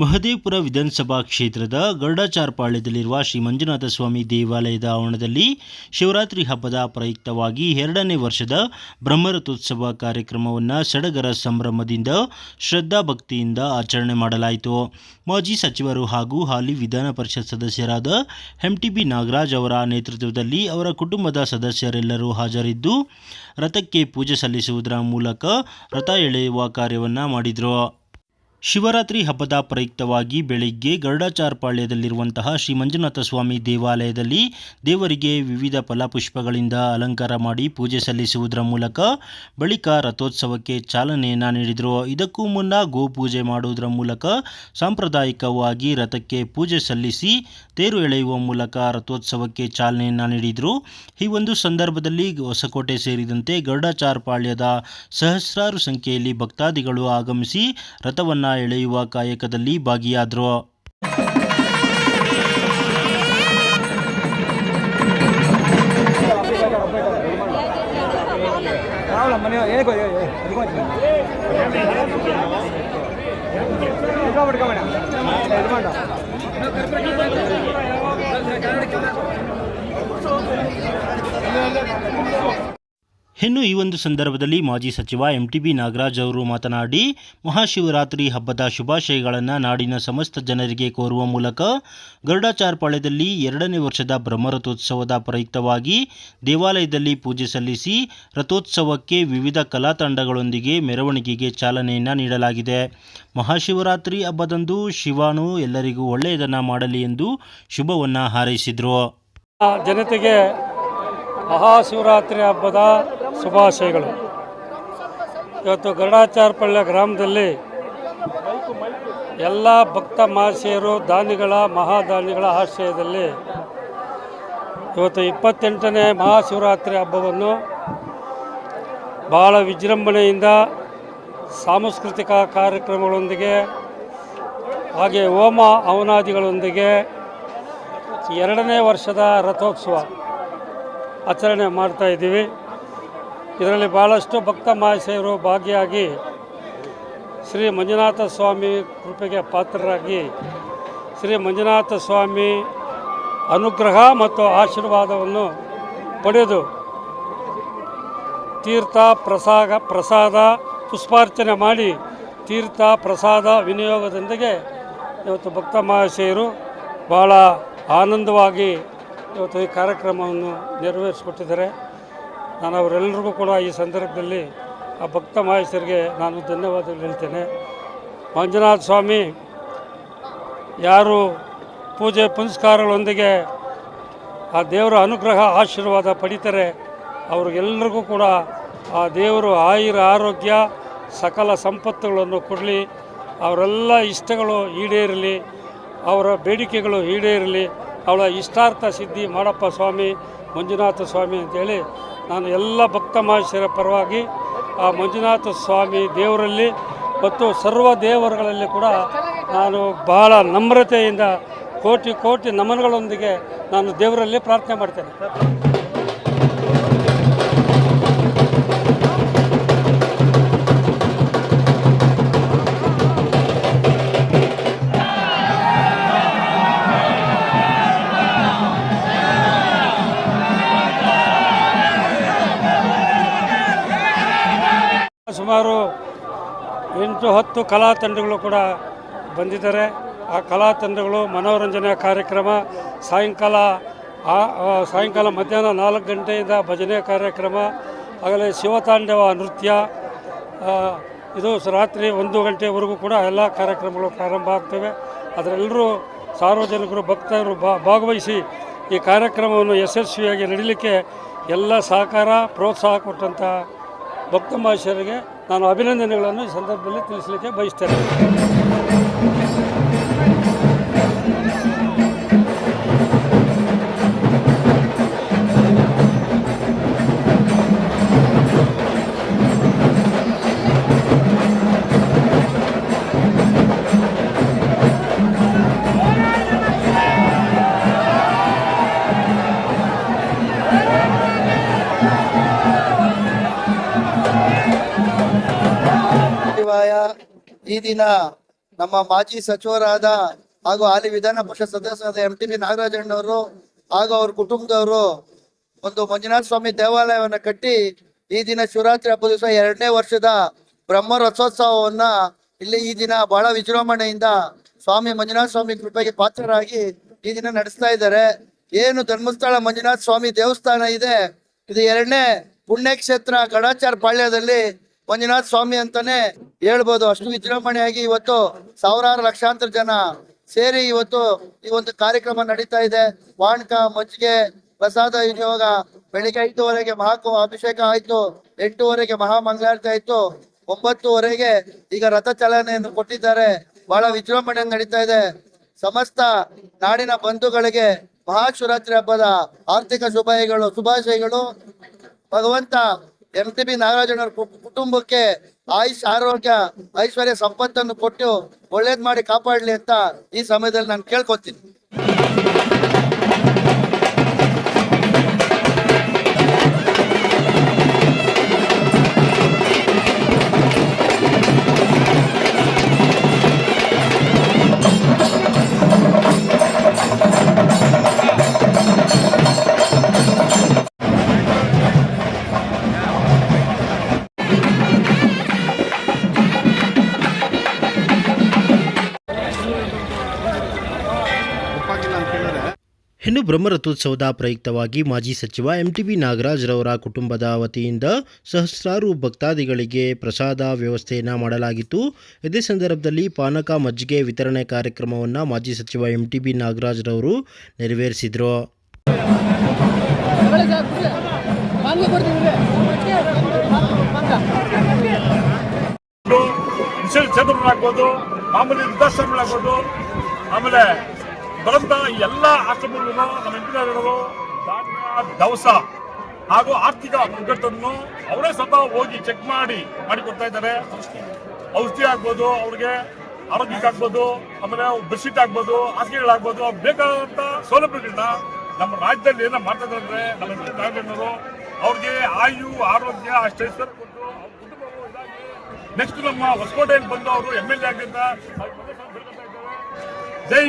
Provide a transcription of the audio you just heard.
ಮಹದೇವಪುರ ವಿಧಾನಸಭಾ ಕ್ಷೇತ್ರದ ಗರುಡಾಚಾರ್ಪಾಳ್ಯದಲ್ಲಿರುವ ಶ್ರೀ ಮಂಜುನಾಥ ಸ್ವಾಮಿ ದೇವಾಲಯದ ಆವರಣದಲ್ಲಿ ಶಿವರಾತ್ರಿ ಹಬ್ಬದ ಪ್ರಯುಕ್ತವಾಗಿ ಎರಡನೇ ವರ್ಷದ ಬ್ರಹ್ಮರಥೋತ್ಸವ ಕಾರ್ಯಕ್ರಮವನ್ನು ಸಡಗರ ಸಂಭ್ರಮದಿಂದ ಶ್ರದ್ಧಾ ಭಕ್ತಿಯಿಂದ ಆಚರಣೆ ಮಾಡಲಾಯಿತು. ಮಾಜಿ ಸಚಿವರು ಹಾಗೂ ಹಾಲಿ ವಿಧಾನ ಪರಿಷತ್ ಸದಸ್ಯರಾದ ಎಂಟಿಬಿ ನಾಗರಾಜ್ ಅವರ ನೇತೃತ್ವದಲ್ಲಿ ಅವರ ಕುಟುಂಬದ ಸದಸ್ಯರೆಲ್ಲರೂ ಹಾಜರಿದ್ದು, ರಥಕ್ಕೆ ಪೂಜೆ ಸಲ್ಲಿಸುವುದರ ಮೂಲಕ ರಥ ಎಳೆಯುವ ಕಾರ್ಯವನ್ನು ಮಾಡಿದರು. ಶಿವರಾತ್ರಿ ಹಬ್ಬದ ಪ್ರಯುಕ್ತವಾಗಿ ಬೆಳಿಗ್ಗೆ ಗರುಡಾಚಾರ್ಪಾಳ್ಯದಲ್ಲಿರುವಂತಹ ಶ್ರೀ ಮಂಜುನಾಥ ಸ್ವಾಮಿ ದೇವಾಲಯದಲ್ಲಿ ದೇವರಿಗೆ ವಿವಿಧ ಫಲಪುಷ್ಪಗಳಿಂದ ಅಲಂಕಾರ ಮಾಡಿ ಪೂಜೆ ಸಲ್ಲಿಸುವುದರ ಮೂಲಕ ಬಳಿಕ ರಥೋತ್ಸವಕ್ಕೆ ಚಾಲನೆಯನ್ನು ನೀಡಿದರು. ಇದಕ್ಕೂ ಮುನ್ನ ಗೋಪೂಜೆ ಮಾಡುವುದರ ಮೂಲಕ ಸಾಂಪ್ರದಾಯಿಕವಾಗಿ ರಥಕ್ಕೆ ಪೂಜೆ ಸಲ್ಲಿಸಿ ತೇರು ಎಳೆಯುವ ಮೂಲಕ ರಥೋತ್ಸವಕ್ಕೆ ಚಾಲನೆಯನ್ನು ನೀಡಿದರು. ಈ ಒಂದು ಸಂದರ್ಭದಲ್ಲಿ ಹೊಸಕೋಟೆ ಸೇರಿದಂತೆ ಗರುಡಾಚಾರ್ಪಾಳ್ಯದ ಸಹಸ್ರಾರು ಸಂಖ್ಯೆಯಲ್ಲಿ ಭಕ್ತಾದಿಗಳು ಆಗಮಿಸಿ ರಥವನ್ನು ಎಳೆಯುವ ಕಾಯಕದಲ್ಲಿ ಭಾಗಿಯಾದರು. ಇನ್ನು ಈ ಒಂದು ಸಂದರ್ಭದಲ್ಲಿ ಮಾಜಿ ಸಚಿವ ಎಂ ಟಿ ನಾಗರಾಜ್ ಅವರು ಮಾತನಾಡಿ, ಮಹಾಶಿವರಾತ್ರಿ ಹಬ್ಬದ ಶುಭಾಶಯಗಳನ್ನು ನಾಡಿನ ಸಮಸ್ತ ಜನರಿಗೆ ಕೋರುವ ಮೂಲಕ ಗರುಡಾಚಾರ್ಪಾಳ್ಯದಲ್ಲಿ ಎರಡನೇ ವರ್ಷದ ಬ್ರಹ್ಮರಥೋತ್ಸವದ ಪ್ರಯುಕ್ತವಾಗಿ ದೇವಾಲಯದಲ್ಲಿ ಪೂಜೆ ಸಲ್ಲಿಸಿ, ರಥೋತ್ಸವಕ್ಕೆ ವಿವಿಧ ಕಲಾ ತಂಡಗಳೊಂದಿಗೆ ಮೆರವಣಿಗೆಗೆ ಚಾಲನೆಯನ್ನು ನೀಡಲಾಗಿದೆ. ಮಹಾಶಿವರಾತ್ರಿ ಹಬ್ಬದಂದು ಶಿವಾನು ಎಲ್ಲರಿಗೂ ಒಳ್ಳೆಯದನ್ನು ಮಾಡಲಿ ಎಂದು ಶುಭವನ್ನು ಹಾರೈಸಿದರು. ಜನತೆಗೆ ಮಹಾಶಿವರಾತ್ರಿ ಹಬ್ಬದ ಶುಭಾಶಯಗಳು. ಇವತ್ತು ಗರುಡಾಚಾರಪಳ್ಳ ಗ್ರಾಮದಲ್ಲಿ ಎಲ್ಲ ಭಕ್ತ ಮಹರ್ಷಿಯರು, ದಾನಿಗಳ, ಮಹಾದಾನಿಗಳ ಆಶ್ರಯದಲ್ಲಿ ಇವತ್ತು ಇಪ್ಪತ್ತೆಂಟನೇ ಮಹಾಶಿವರಾತ್ರಿ ಹಬ್ಬವನ್ನು ಭಾಳ ವಿಜೃಂಭಣೆಯಿಂದ ಸಾಂಸ್ಕೃತಿಕ ಕಾರ್ಯಕ್ರಮಗಳೊಂದಿಗೆ, ಹಾಗೆ ಹೋಮ ಅವನಾದಿಗಳೊಂದಿಗೆ ಎರಡನೇ ವರ್ಷದ ರಥೋತ್ಸವ ಆಚರಣೆ ಮಾಡ್ತಾ ಇದ್ದೀವಿ. ಇದರಲ್ಲಿ ಭಾಳಷ್ಟು ಭಕ್ತ ಮಹಾಶಯರು ಭಾಗಿಯಾಗಿ ಶ್ರೀ ಮಂಜುನಾಥ ಸ್ವಾಮಿ ಕೃಪೆಗೆ ಪಾತ್ರರಾಗಿ ಶ್ರೀ ಮಂಜುನಾಥ ಸ್ವಾಮಿ ಅನುಗ್ರಹ ಮತ್ತು ಆಶೀರ್ವಾದವನ್ನು ಪಡೆದು ತೀರ್ಥ ಪ್ರಸಾದ ಪ್ರಸಾದ, ಪುಷ್ಪಾರ್ಚನೆ ಮಾಡಿ ತೀರ್ಥ ಪ್ರಸಾದ ವಿನಿಯೋಗದೊಂದಿಗೆ ಇವತ್ತು ಭಕ್ತ ಮಹಾಶಯರು ಭಾಳ ಆನಂದವಾಗಿ ಇವತ್ತು ಈ ಕಾರ್ಯಕ್ರಮವನ್ನು ನೆರವೇರಿಸಿಕೊಟ್ಟಿದ್ದಾರೆ. ನಾನು ಅವರೆಲ್ಲರಿಗೂ ಕೂಡ ಈ ಸಂದರ್ಭದಲ್ಲಿ ಆ ಭಕ್ತ ಮಹೇಶರಿಗೆ ನಾನು ಧನ್ಯವಾದಗಳು ಹೇಳ್ತೇನೆ. ಮಂಜುನಾಥ ಸ್ವಾಮಿ, ಯಾರು ಪೂಜೆ ಪುನಸ್ಕಾರಗಳೊಂದಿಗೆ ಆ ದೇವರ ಅನುಗ್ರಹ ಆಶೀರ್ವಾದ ಪಡಿತಾರೆ ಅವ್ರಿಗೆಲ್ಲರಿಗೂ ಕೂಡ ಆ ದೇವರು ಆಯುರ ಆರೋಗ್ಯ, ಸಕಲ ಸಂಪತ್ತುಗಳನ್ನು ಕೊಡಲಿ, ಅವರೆಲ್ಲ ಇಷ್ಟಗಳು ಈಡೇರಲಿ, ಅವರ ಬೇಡಿಕೆಗಳು ಈಡೇರಲಿ ಅವಳ ಇಷ್ಟಾರ್ಥ ಸಿದ್ಧಿ ಮಾಡಪ್ಪ ಸ್ವಾಮಿ, ಮಂಜುನಾಥ ಸ್ವಾಮಿ ಅಂತೇಳಿ ನಾನು ಎಲ್ಲ ಭಕ್ತ ಮಹೇಶ್ವರ ಪರವಾಗಿ ಆ ಮಂಜುನಾಥ ಸ್ವಾಮಿ ದೇವರಲ್ಲಿ ಮತ್ತು ಸರ್ವ ದೇವರುಗಳಲ್ಲಿ ಕೂಡ ನಾನು ಬಹಳ ನಮ್ರತೆಯಿಂದ ಕೋಟಿ ಕೋಟಿ ನಮನಗಳೊಂದಿಗೆ ನಾನು ದೇವರಲ್ಲಿ ಪ್ರಾರ್ಥನೆ ಮಾಡ್ತೇನೆ. ಹತ್ತು ಕಲಾ ತಂಡಗಳು ಕೂಡ ಬಂದಿದ್ದಾರೆ. ಆ ಕಲಾ ತಂಡಗಳು ಮನೋರಂಜನಾ ಕಾರ್ಯಕ್ರಮ, ಸಾಯಂಕಾಲ ಸಾಯಂಕಾಲ ಮಧ್ಯಾಹ್ನ ನಾಲ್ಕು ಗಂಟೆಯಿಂದ ಭಜನೆ ಕಾರ್ಯಕ್ರಮ, ಆಗಲೇ ಶಿವತಾಂಡವ ನೃತ್ಯ ಇದು ರಾತ್ರಿ ಒಂದು ಗಂಟೆವರೆಗೂ ಕೂಡ ಎಲ್ಲ ಕಾರ್ಯಕ್ರಮಗಳು ಪ್ರಾರಂಭ ಆಗ್ತವೆ. ಅದರೆಲ್ಲರೂ ಸಾರ್ವಜನಿಕರು, ಭಕ್ತರು ಭಾಗವಹಿಸಿ ಈ ಕಾರ್ಯಕ್ರಮವನ್ನು ಯಶಸ್ವಿಯಾಗಿ ನಡೀಲಿಕ್ಕೆ ಎಲ್ಲ ಸಹಕಾರ, ಪ್ರೋತ್ಸಾಹ ಕೊಟ್ಟಂಥ ಭಕ್ತ ಮಹೇಶ್ವರಿಗೆ ನಾನು ಅಭಿನಂದನೆಗಳನ್ನು ಈ ಸಂದರ್ಭದಲ್ಲಿ ತಿಳಿಸಲಿಕ್ಕೆ ಬಯಸ್ತೇನೆ. ಶಿವಾಯ ಈ ದಿನ ನಮ್ಮ ಮಾಜಿ ಸಚಿವರಾದ ಹಾಗೂ ಹಾಲಿ ವಿಧಾನ ಪರಿಷತ್ ಸದಸ್ಯರಾದ ಎಂ ಟಿ ಬಿ ನಾಗರಾಜಣ್ಣವರು ಹಾಗೂ ಅವ್ರ ಕುಟುಂಬದವರು ಒಂದು ಮಂಜುನಾಥ ಸ್ವಾಮಿ ದೇವಾಲಯವನ್ನ ಕಟ್ಟಿ ಈ ದಿನ ಶಿವರಾತ್ರಿ ಹಬ್ಬದ ದಿವಸ ಎರಡನೇ ವರ್ಷದ ಬ್ರಹ್ಮ ರಥೋತ್ಸವವನ್ನ ಇಲ್ಲಿ ಈ ದಿನ ಬಹಳ ವಿಜೃಂಭಣೆಯಿಂದ ಸ್ವಾಮಿ ಮಂಜುನಾಥ ಸ್ವಾಮಿ ಕೃಪೆಗೆ ಪಾತ್ರರಾಗಿ ಈ ದಿನ ನಡೆಸ್ತಾ ಇದ್ದಾರೆ. ಏನು ಧರ್ಮಸ್ಥಳ ಮಂಜುನಾಥ ಸ್ವಾಮಿ ದೇವಸ್ಥಾನ ಇದೆ. ಇದು ಎರಡನೇ ಪುಣ್ಯಕ್ಷೇತ್ರ ಕಡಾಚಾರ ಪಾಳ್ಯದಲ್ಲಿ ಮಂಜುನಾಥ ಸ್ವಾಮಿ ಅಂತಾನೆ ಹೇಳ್ಬೋದು. ಅಷ್ಟು ವಿಜೃಂಭಣೆಯಾಗಿ ಇವತ್ತು ಸಾವಿರಾರು ಲಕ್ಷಾಂತರ ಜನ ಸೇರಿ ಇವತ್ತು ಈ ಒಂದು ಕಾರ್ಯಕ್ರಮ ನಡೀತಾ ಇದೆ. ವಾಣಕ, ಮಜ್ಜಿಗೆ, ಪ್ರಸಾದ ವಿನಿಯೋಗ ಬೆಳಿಗ್ಗೆ ಐದುವರೆಗೆ ಮಹಾಕು, ಅಭಿಷೇಕ ಆಯ್ತು. ಎಂಟೂವರೆಗೆ ಮಹಾಮಂಗಳಾರತಿ ಆಯ್ತು. ಒಂಬತ್ತುವರೆಗೆ ಈಗ ರಥ ಚಲನೆಯನ್ನು ಕೊಟ್ಟಿದ್ದಾರೆ. ಬಹಳ ವಿಜೃಂಭಣೆ ನಡೀತಾ ಇದೆ. ಸಮಸ್ತ ನಾಡಿನ ಬಂಧುಗಳಿಗೆ ಮಹಾಶಿವರಾತ್ರಿ ಹಬ್ಬದ ಆರ್ಥಿಕ ಶುಭಾಶಯಗಳು ಶುಭಾಶಯಗಳು. ಭಗವಂತ ಎಂ ಟಿ ಬಿ ನಾಗರಾಜನವರ ಕು- ಕುಟುಂಬಕ್ಕೆ ಆಯುಷ್, ಆರೋಗ್ಯ, ಐಶ್ವರ್ಯ, ಸಂಪತ್ತನ್ನು ಕೊಟ್ಟು ಒಳ್ಳೇದ್ ಮಾಡಿ ಕಾಪಾಡ್ಲಿ ಅಂತ ಈ ಸಮಯದಲ್ಲಿ ನಾನು ಕೇಳ್ಕೊತೀನಿ. ಬ್ರಹ್ಮರಥೋತ್ಸವದ ಪ್ರಯುಕ್ತವಾಗಿ ಮಾಜಿ ಸಚಿವ ಎಂಟಿಬಿ ನಾಗರಾಜ್ರವರ ಕುಟುಂಬದ ವತಿಯಿಂದ ಸಹಸ್ರಾರು ಭಕ್ತಾದಿಗಳಿಗೆ ಪ್ರಸಾದ ವ್ಯವಸ್ಥೆಯನ್ನು ಮಾಡಲಾಗಿತ್ತು. ಇದೇ ಸಂದರ್ಭದಲ್ಲಿ ಪಾನಕ ಮಜ್ಜಿಗೆ ವಿತರಣೆ ಕಾರ್ಯಕ್ರಮವನ್ನು ಮಾಜಿ ಸಚಿವ ಎಂಟಿಬಿ ನಾಗರಾಜ್ರವರು ನೆರವೇರಿಸಿದರು. ಆಮೇಲೆ ಬರಂತ ಎಲ್ಲ ಆಶ್ರಮಗಳನ್ನು ನಮ್ಮ ಎಂಪಿನವರು ದವಸ ಹಾಗೂ ಆರ್ಥಿಕ ಮುಗ್ಗಟ್ಟನ್ನು ಅವರೇ ಸ್ವತಃ ಹೋಗಿ ಚೆಕ್ ಮಾಡಿ ಮಾಡಿಕೊಡ್ತಾ ಇದ್ದಾರೆ. ಔಷಧಿ ಆಗ್ಬೋದು, ಅವ್ರಿಗೆ ಆರೋಗ್ಯಕ್ಕಾಗ್ಬೋದು ಆಮೇಲೆ ಬೆಡ್ಶೀಟ್ ಆಗ್ಬೋದು, ಹಾಸಿಗೆಗಳಾಗ್ಬೋದು, ಅವ್ರು ಬೇಕಾದಂತ ಸೌಲಭ್ಯಗಳನ್ನ ನಮ್ಮ ರಾಜ್ಯದಲ್ಲಿ ಏನೋ ಮಾಡ್ತಾ ಇದ್ದಾರೆ ನಮ್ಮ ಎಂಪಿ ಅವ್ರಿಗೆ ಆಯು, ಆರೋಗ್ಯ ಅಷ್ಟೈಶ್ವರ್ಯ ಕೊಟ್ಟು ನೆಕ್ಸ್ಟ್ ನಮ್ಮ ಹೊಸಕೋಟೆಯಲ್ಲಿ ಬಂದು ಅವರು ಎಂ ಎಲ್ ಎ ಆಗಿದ್ದ ಜೈ